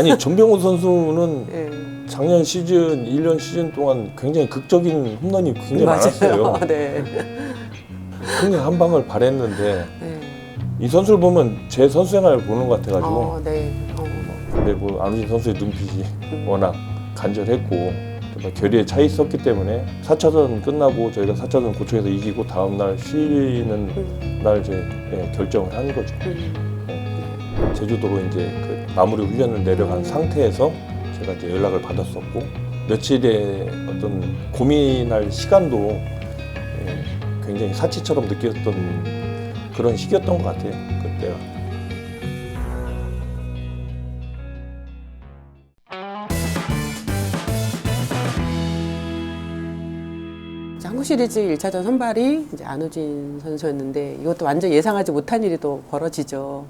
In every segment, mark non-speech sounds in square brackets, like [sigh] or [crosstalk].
아니 전병호 선수는 [laughs] 예. 작년 시즌 1년 시즌 동안 굉장히 극적인 홈런이 굉장히 많았어요. [laughs] 네. 굉장히 한 방을 발했는데 네. 이 선수를 보면 제 선수 생활을 보는 것 같아가지고 어, 네. 어. 근데 뭐 안우진 선수의 눈빛이 워낙 간절했고 정말 결의에 차 있었기 때문에 4차전 끝나고 저희가 4차전 고초에서 이기고 다음 날 쉬는 음. 날 이제 예, 결정을 한 거죠. 음. 제주도로 이제 그 마무리 훈련을 내려간 상태에서 제가 이제 연락을 받았었고 며칠의 어떤 고민할 시간도 예, 굉장히 사치처럼 느꼈던 그런 시기였던 것 같아요 그때가. 한국 시리즈 1차전 선발이 이제 안우진 선수였는데 이것도 완전 예상하지 못한 일이 또 벌어지죠.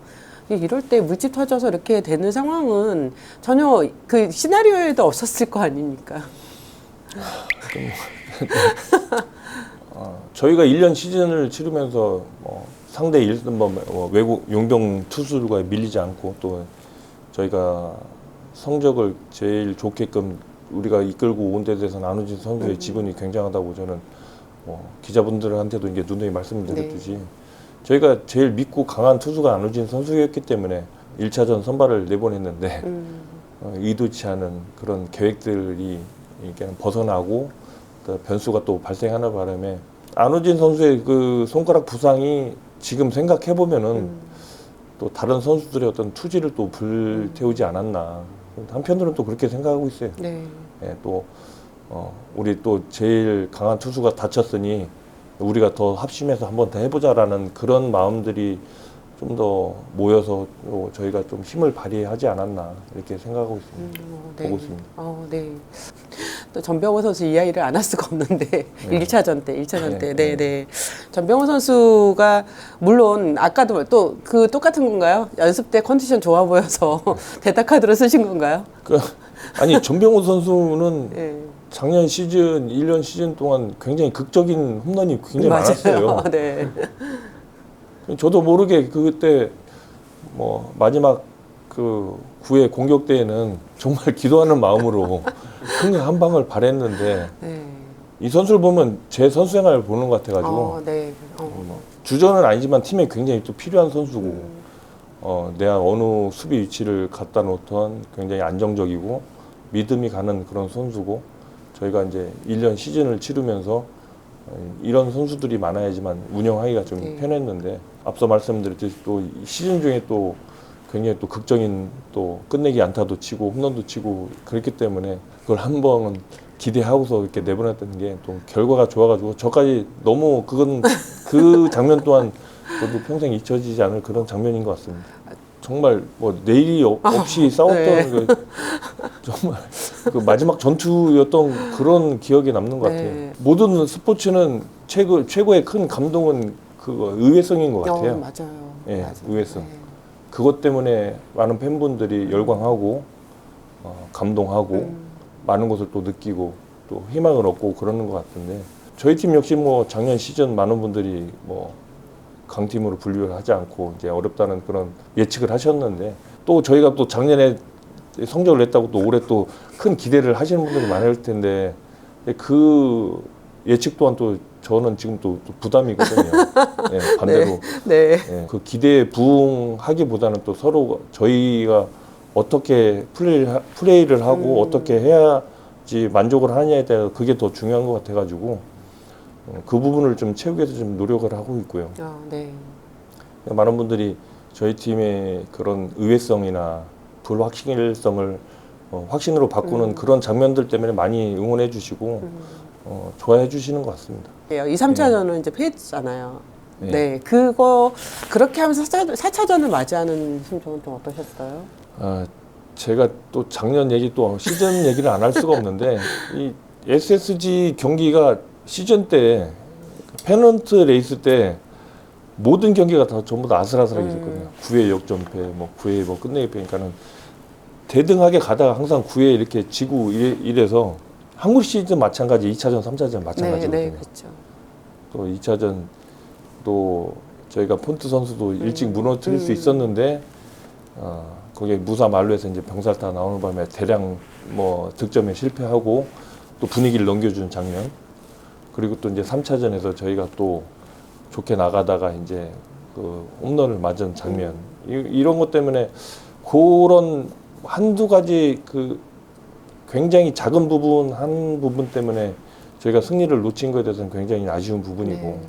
이럴 때 물집 터져서 이렇게 되는 상황은 전혀 그 시나리오에도 없었을 거 아닙니까? [laughs] 어, 저희가 1년 시즌을 치르면서 뭐 상대 일, 뭐, 뭐 외국 용병 투수들과 밀리지 않고 또 저희가 성적을 제일 좋게끔 우리가 이끌고 온 데 대해서는 안우진 선수의 지분이 굉장하다고 저는 뭐 기자분들한테도 이제 누누이 말씀드렸듯이 저희가 제일 믿고 강한 투수가 안우진 선수였기 때문에 1차전 선발을 내보냈는데 음, [laughs] 어, 의도치 않은 그런 계획들이 이게 벗어나고 또 변수가 또 발생하는 바람에 안우진 선수의 그 손가락 부상이 지금 생각해 보면은 음. 또 다른 선수들의 어떤 투지를 또 불태우지 않았나 한편으로는 또 그렇게 생각하고 있어요. 네. 예, 또 어, 우리 또 제일 강한 투수가 다쳤으니 우리가 더 합심해서 한번 더 해보자라는 그런 마음들이 좀 더 모여서 또 저희가 좀 힘을 발휘하지 않았나 이렇게 생각하고 있습니다. 음, 어, 보고 있습니다. 어, 네. [laughs] 또 전병호 선수 이야기를 안 할 수가 없는데 [laughs] 일 1차전 때, 1차전 네, 때, 네. 네, 네. 전병호 선수가 물론 아까도 또 그 똑같은 건가요? 연습 때 컨디션 좋아 보여서 [laughs] 데타 카드로 쓰신 건가요? 그, 아니 전병호 선수는 예. 작년 시즌 1년 시즌 동안 굉장히 극적인 홈런이 굉장히 많았어요. [laughs] 네. 저도 모르게 그때 뭐 마지막 그 9회 공격 때에는 정말 [laughs] 기도하는 마음으로 굉장히 한 방을 발했는데 네. 이 선수를 보면 제 선수 생활을 보는 것 같아가지고 어, 네. 어. 뭐 주전은 아니지만 팀에 굉장히 또 필요한 선수고 음. 어, 내가 어느 수비 위치를 갖다 놓던 굉장히 안정적이고 믿음이 가는 그런 선수고 저희가 이제 1년 시즌을 치르면서 어, 이런 선수들이 많아야지만 운영하기가 좀 네. 편했는데 앞서 말씀드렸듯이 또이 시즌 중에 또 굉장히 또 극적인 또 끝내기 안타도 치고 홈런도 치고 그랬기 때문에 그걸 한 번은 기대하고서 이렇게 내보냈던 게 또 결과가 좋아가지고 저까지 너무 그건 그 장면 또한 저도 평생 잊혀지지 않을 그런 장면인 것 같습니다. 정말 뭐 내일이 없- 없이 싸웠던 네. 그 정말 그 마지막 전투였던 그런 기억이 남는 것 네. 같아요. 모든 스포츠는 최고 최고의 큰 감동은 그 의외성인 것 같아요. 어, 맞아요. 예, 맞아요. 의외성. 네. 그것 때문에 많은 팬분들이 열광하고 어, 감동하고 음. 많은 것을 또 느끼고 또 희망을 얻고 그러는 것 같은데 저희 팀 역시 뭐 작년 시즌 많은 분들이 뭐 강팀으로 분류를 하지 않고 이제 어렵다는 그런 예측을 하셨는데 또 저희가 또 작년에 성적을 냈다고 또 올해 또 큰 기대를 하시는 분들이 많을 텐데 그 예측 또한 또 저는 지금 또, 또 부담이거든요. 예, [laughs] 반대로 네. 예, 그 기대에 부응하기보다는 또 서로 저희가 어떻게 플레이를, 하- 플레이를 하고 음. 어떻게 해야지 만족을 하느냐에 대해서 그게 더 중요한 것 같아가지고 어, 그 부분을 좀 채우기 위해서 좀 노력을 하고 있고요. 아, 네. 많은 분들이 저희 팀의 그런 의외성이나 불확실성을 어, 확신으로 바꾸는 음. 그런 장면들 때문에 많이 응원해 주시고 음. 어, 좋아해 주시는 것 같습니다. 2, 3차전은 이제 패했잖아요. 네. 네. 그거 그렇게 하면서 4차, 4차 전을 맞이하는 심정은 좀 어떠셨어요? 아, 제가 또 작년 얘기 또 시즌 얘기를 안 할 수가 없는데 이 SSG 경기가 시즌 때 페넌트 레이스 때 모든 경기가 다 전부 다 아슬아슬하게 음. 됐거든요. 9회 역전패, 뭐 9회 뭐 끝내기 패니까는 대등하게 가다가 항상 9회 이렇게 지고 이래, 이래 서 한국 시즌 마찬가지 2차전, 3차전 네, 마찬가지거든요. 네, 그렇죠. 또 2차전 또 저희가 폰트 선수도 일찍 음. 무너뜨릴 수 음. 있었는데 어, 거기에 무사 만루에서 이제 병살타 나오는 바람에 대량 뭐 득점에 실패하고 또 분위기를 넘겨준 장면 그리고 또 이제 3차전에서 저희가 또 좋게 나가다가 이제 그 홈런을 맞은 장면 이, 이런 것 때문에 그런 한두 가지 그 굉장히 작은 부분 한 부분 때문에 저희가 승리를 놓친 것에 대해서는 굉장히 아쉬운 부분이고 네.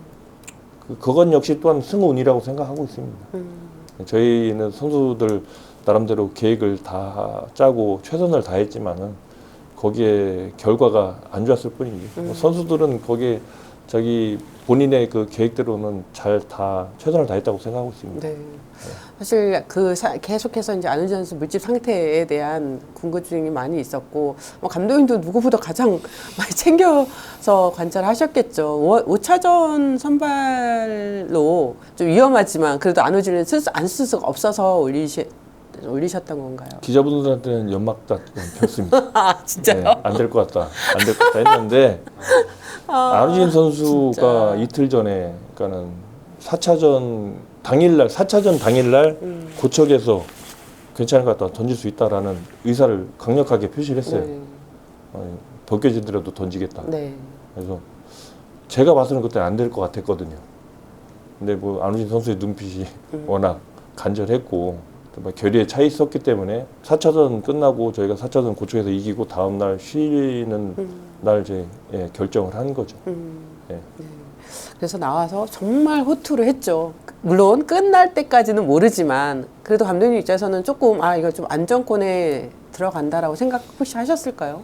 그, 그건 역시 또한 승운이라고 생각하고 있습니다. 음. 저희는 선수들 나름대로 계획을 다 짜고 최선을 다했지만은 거기에 결과가 안 좋았을. 뭐 음. 선수들은 거기에 자기 본인의 그 계획대로는 잘 다 최선을 다했다고 생각하고 있습니다. 네. 사실 그 사- 계속해서 이제 안우진 선수 물집 상태에 대한 궁금증이 많이 있었고 뭐 감독님도 누구보다 가장 [laughs] 많이 챙겨서 관찰하셨겠죠. 5차전 선발로 좀 위험하지만 그래도 안우진을 쓸 수- 안 쓸 수가 없어서 올리시, 올리셨던 건가요? 기자분들한테는 연막 다 폈습니다. [laughs] 아 진짜요? 안될 것 같다. 안 될 것 같다 했는데 안우진 선수가 진짜. 이틀 전에 그러니까는 4차전 당일날 4차전 당일날 음. 고척에서 괜찮을 것 같다 던질 수 있다라는 의사를 강력하게 표시를 했어요. 네. 어, 벗겨지더라도 던지겠다. 네. 그래서 제가 봐서는 그때 안 될 것 같았거든요. 근데 뭐 안우진 선수의 눈빛이 음. 워낙 간절했고 결의에 차 있었기 때문에 4차전 끝나고 저희가 4차전 고척에서 이기고 다음 날 쉬는 음. 날 이제 예, 결정을 한 거죠. 음. 예. 네. 그래서 나와서 정말 호투를 했죠. 물론 끝날 때까지는 모르지만 그래도 감독님 입장에서는 조금 아 이거 좀 안정권에 들어간다라고 생각 혹시 하셨을까요?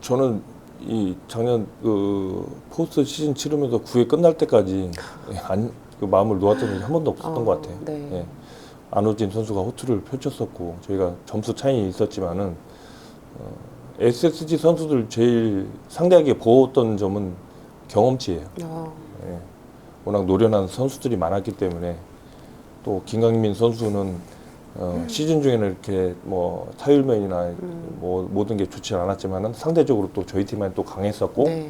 저는 이 작년 그 포스트 시즌 치르면서 9회 끝날 때까지 예, 안, 그 마음을 놓았던 적이 한 번도 없었던 어, 것 같아요. 네. 예. 안호진 선수가 호투를 펼쳤었고 저희가 점수 차이 있었지만은 어, SSG 선수들 제일 상대하게 보았던 점은 경험치예요. 어, 예. 워낙 노련한 선수들이 많았기 때문에 또 김강민 선수는 어, 시즌 중에는 이렇게 뭐 타율면이나 뭐 모든 게 좋지 않았지만은 상대적으로 또 저희 팀만 또 강했었고 네.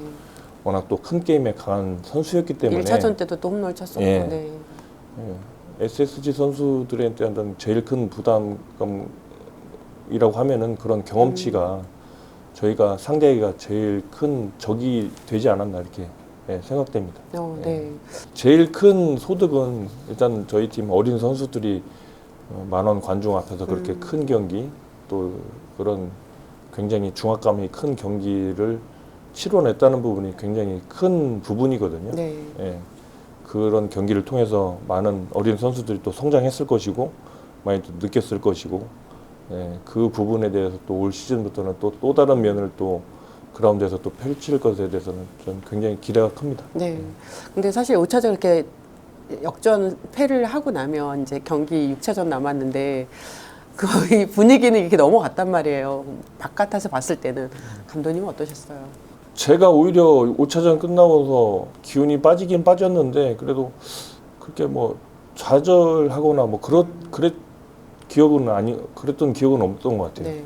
워낙 또 큰 게임에 강한 선수였기 때문에 1차전 때도 또 홈런 쳤었고. 예. 네. 예. SSG 선수들에 대한 제일 큰 부담감이라고 하면은 그런 경험치가 저희가 상대가 제일 큰 적이 되지 않았나 이렇게 예, 생각됩니다. 어, 예. 네. 제일 큰 소득은 일단 저희 팀 어린 선수들이 어, 만원 관중 앞에서 그렇게 음. 큰 경기 또 그런 굉장히 중압감이 큰 경기를 치러냈다는 부분이 굉장히 큰 부분이거든요. 네. 예, 그런 경기를 통해서 많은 어린 선수들이 또 성장했을 것이고 많이 또 느꼈을 것이고 예, 그 부분에 대해서 또 올 시즌부터는 또, 또 다른 면을 또 그라운드에서 또 펼칠 것에 대해서는 전 굉장히 기대가 큽니다. 네. 근데 사실 5차전 이렇게 역전 패를 하고 나면 이제 경기 6차전 남았는데 거의 분위기는 이렇게 넘어갔단 말이에요. 바깥에서 봤을 때는 감독님은 어떠셨어요? 제가 오히려 5차전 끝나고서 기운이 빠지긴 빠졌는데 그래도 그렇게 뭐 좌절하거나 뭐 그렇 그랬 기억은 아니 그랬던 기억은 없던 것 같아요. 네.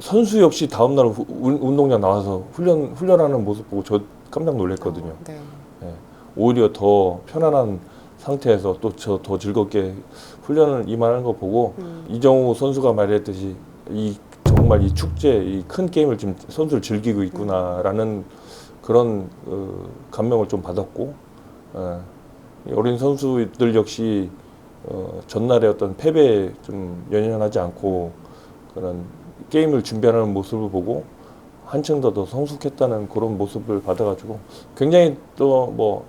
선수 역시 다음 날 후- 운- 운동장 나와서 훈련 훈련하는 모습 보고 저 깜짝 놀랐거든요. 어, 네. 예. 오히려 더 편안한 상태에서 또 저 더 즐겁게 훈련을 임하는 거 보고 음. 이정우 선수가 말했듯이 이 정말 이 축제 이 큰 게임을 지금 선수를 즐기고 있구나라는 그런 어, 감명을 좀 받았고 어, 이 어린 선수들 역시 어, 전날의 어떤 패배에 좀 연연하지 않고 그런 게임을 준비하는 모습을 보고 한층 더 더 성숙했다는 그런 모습을 받아가지고 굉장히 또뭐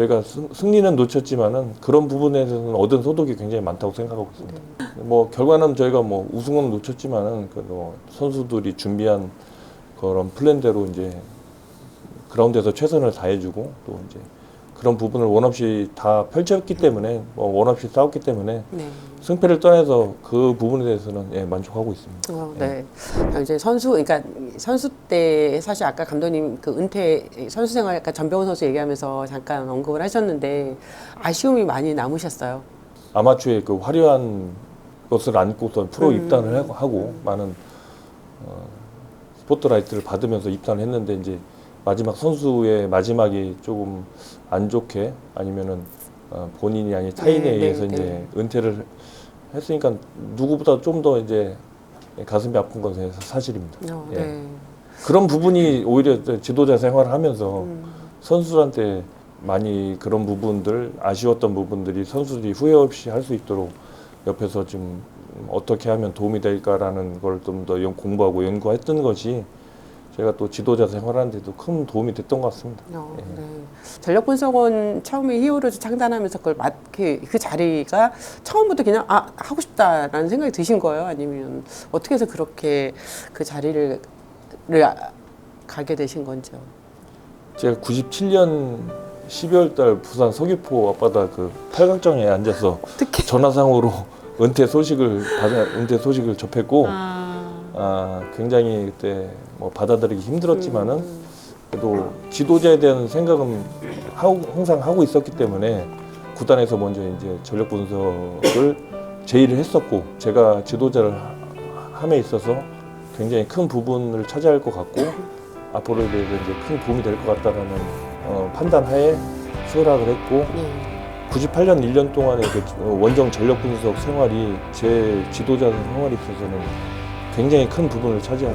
저희가 승, 승리는 놓쳤지만은 그런 부분에 대해서는 얻은 소득이 굉장히 많다고 생각하고 있습니다. 뭐 결과는 저희가 뭐 우승은 놓쳤지만은 그래도 선수들이 준비한 그런 플랜대로 이제 그라운드에서 최선을 다해주고 또 이제 그런 부분을 원 없이 다 펼쳤기 때문에 뭐 원 없이 싸웠기 때문에 네. 승패를 떠나서 그 부분에 대해서는 예, 만족하고 있습니다. 어, 네. 아, 이제 선수, 그러니까 선수 때 사실 아까 감독님 그 은퇴 선수 생활, 아까 전병훈 선수 얘기하면서 잠깐 언급을 하셨는데 아쉬움이 많이 남으셨어요. 아마추어의 그 화려한 것을 안고서 프로 음. 입단을 하고, 하고 많은 어, 스포트라이트를 받으면서 입단을 했는데 이제 마지막 선수의 마지막이 조금 안 좋게 아니면은 어, 본인이 타인에 네, 네, 의해서 네. 이제 은퇴를 했으니까 누구보다 좀 더 이제 가슴이 아픈 것은 사실입니다. 어, 예. 네. 그런 부분이 오히려 지도자 생활을 하면서 음. 선수들한테 많이 그런 부분들 아쉬웠던 부분들이 선수들이 후회 없이 할 수 있도록 옆에서 좀 어떻게 하면 도움이 될까라는 걸 좀 더 공부하고 연구했던 것이 제가 또 지도자 생활하는 데도 큰 도움이 됐던 것 같습니다. 어, 예. 네. 전력 분석원 처음에 히어로즈 창단하면서 그걸 맡, 그, 그 자리가 처음부터 그냥 아 하고 싶다라는 생각이 드신 거예요? 아니면 어떻게 해서 그렇게 그 자리를 를 아- 가게 되신 건지요? 제가 97년 12월 달 부산 서귀포 앞바다 그 팔각정에 앉아서? 전화상으로 은퇴 소식을 받아 은퇴 소식을 접했고 아, 아, 굉장히 그때 뭐 받아들이기 힘들었지만은 음, 그래도 지도자에 대한 생각은 하고, 항상 하고 있었기 때문에 구단에서 먼저 이제 전력 분석을 제의를 했었고 제가 지도자를 하- 함에 있어서 굉장히 큰 부분을 차지할 것 같고 앞으로에 대해서 이제 큰 도움이 될 것 같다라는 어, 판단하에 수락을 했고 예. 98년 1년 동안의 그 원정 전력 분석 생활이 제 지도자 생활에 있어서는 굉장히 큰 부분을 차지한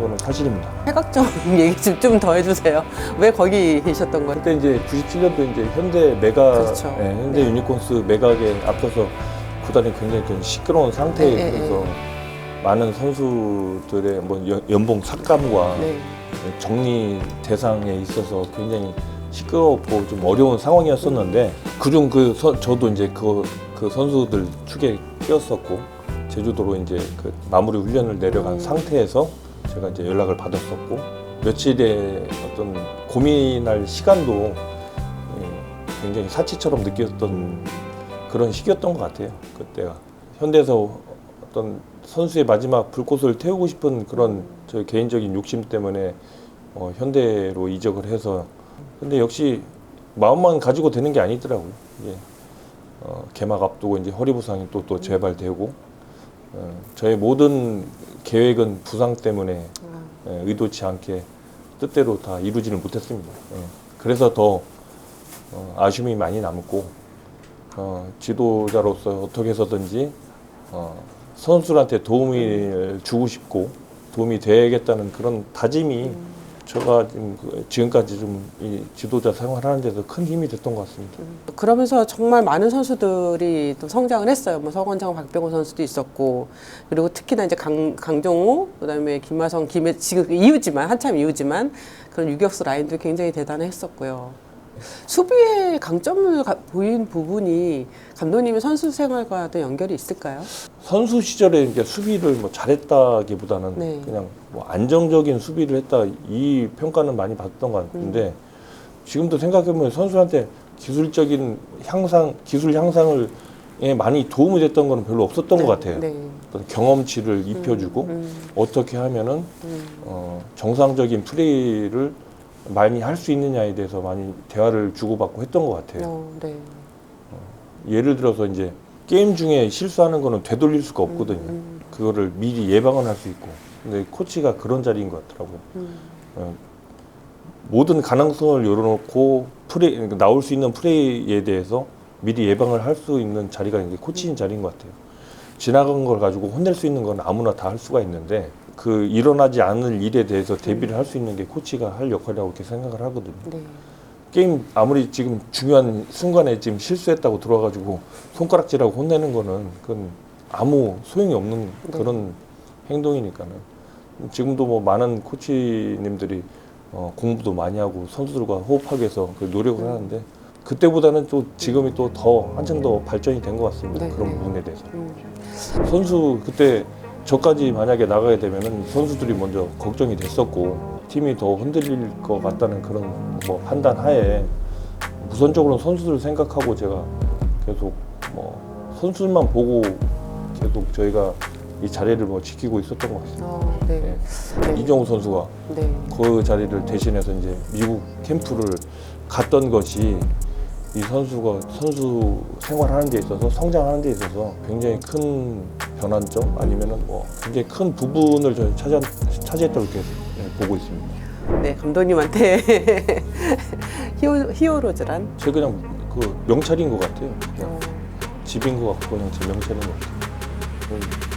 거는 사실입니다. 팔각정 [laughs] 얘기 좀 좀 더 해주세요. 왜 거기 계셨던 거예요? 그때 이제 97년도 이제 현대 메가 그렇죠. 예, 현대 네. 유니콘스 메가에 앞서서 구단이 굉장히 좀 시끄러운 상태에 네, 네, 그래서 많은 선수들의 뭐 연- 연봉 삭감과 네. 정리 대상에 있어서 굉장히 시끄럽고 좀 어려운 상황이었었는데 그중 그 선- 저도 이제 그, 그 선수들 축에 끼었었고 제주도로 이제 그 마무리 훈련을 내려간 음. 상태에서 제가 이제 연락을 받았었고 며칠의 어떤 고민할 시간도 예, 굉장히 사치처럼 느꼈던 그런 시기였던 것 같아요 그때가 현대에서 어떤 선수의 마지막 불꽃을 태우고 싶은 그런 저 개인적인 욕심 때문에 어, 현대로 이적을 해서 근데 역시 마음만 가지고 되는 게 아니더라고요. 이게 어, 개막 앞두고 이제 허리 부상이 또 또 재발되고 어, 저의 모든 계획은 부상 때문에 아, 예, 의도치 않게 뜻대로 다 이루지는 못했습니다. 예. 그래서 더 어, 아쉬움이 많이 남고 어, 지도자로서 어떻게 해서든지 어, 선수들한테 도움을 주고 싶고 도움이 되겠다는 그런 다짐이 제가 지금 그- 지금까지 좀이 지도자 생활하는 데서 큰 힘이 됐던 것 같습니다. 그러면서 정말 많은 선수들이 또 성장을 했어요. 뭐 서건장, 박병호 선수도 있었고 그리고 특히나 이제 강, 강정호, 그다음에 김하성, 김해 지금 이후지만 한참 이후지만 그런 유격수 라인도 굉장히 대단했었고요. 수비의 강점을 가- 보인 부분이 감독님의 선수 생활과도 연결이 있을까요? 선수 시절에 이제 수비를 뭐 잘했다기보다는 네. 그냥 뭐 안정적인 수비를 했다 이 평가는 많이 받았던 것 같은데 지금도 생각해보면 선수한테 기술적인 향상, 기술 향상을 에 많이 도움이 됐던 거는 별로 없었던 네, 것 같아요. 네. 경험치를 입혀주고 음, 어떻게 하면은 음, 어, 정상적인 플레이를 많이 할 수 있느냐에 대해서 많이 대화를 주고받고 했던 것 같아요. 어, 네. 예를 들어서 이제 게임 중에 실수하는 거는 되돌릴 수가 없거든요. 음, 그거를 미리 예방을 할수 있고. 근데 코치가 그런 자리인 것 같더라고요. 음, 어, 모든 가능성을 열어놓고 플레이, 그러니까 나올 수 있는 플레이에 대해서 미리 예방을 할 수 있는 자리가 이제 코치인 자리인 것 같아요. 지나간 걸 가지고 혼낼 수 있는 건 아무나 다 할 수가 있는데 그 일어나지 않을 일에 대해서 대비를 할 수 있는 게 코치가 할 역할이라고 이렇게 생각을 하거든요. 네. 게임 아무리 지금 중요한 순간에 지금 실수했다고 들어와가지고 손가락질하고 혼내는 거는 그건 아무 소용이 없는 네. 그런 행동이니까는 지금도 뭐 많은 코치님들이 어, 공부도 많이 하고 선수들과 호흡하기 위해서 그 노력을 음. 하는데 그때보다는 또 지금이 또 더 한층 더 발전이 된 것 같습니다 네, 그런 네. 부분에 대해서 음, 선수 그때 저까지 만약에 나가게 되면은 선수들이 먼저 걱정이 됐었고 팀이 더 흔들릴 것 같다는 그런 뭐 판단 하에 우선적으로는 선수들 생각하고 제가 계속 뭐 선수들만 보고 계속 저희가 이 자리를 뭐 지키고 있었던 것 같습니다. 어, 네. 예. 네. 이정우 선수가 네. 그 자리를 대신해서 이제 미국 캠프를 갔던 것이 이 선수가 선수 생활하는 데 있어서 성장하는 데 있어서 굉장히 큰 변환점 아니면은 뭐 굉장히 큰 부분을 저는 차지, 차지했다고 이렇게 예, 보고 있습니다. 네, 감독님한테 [laughs] 히어, 히어로즈란? 제 그냥 그 명찰인 것 같아요. 그냥 어, 집인 것 같고 그냥 제 명찰인 것 같아요. 좀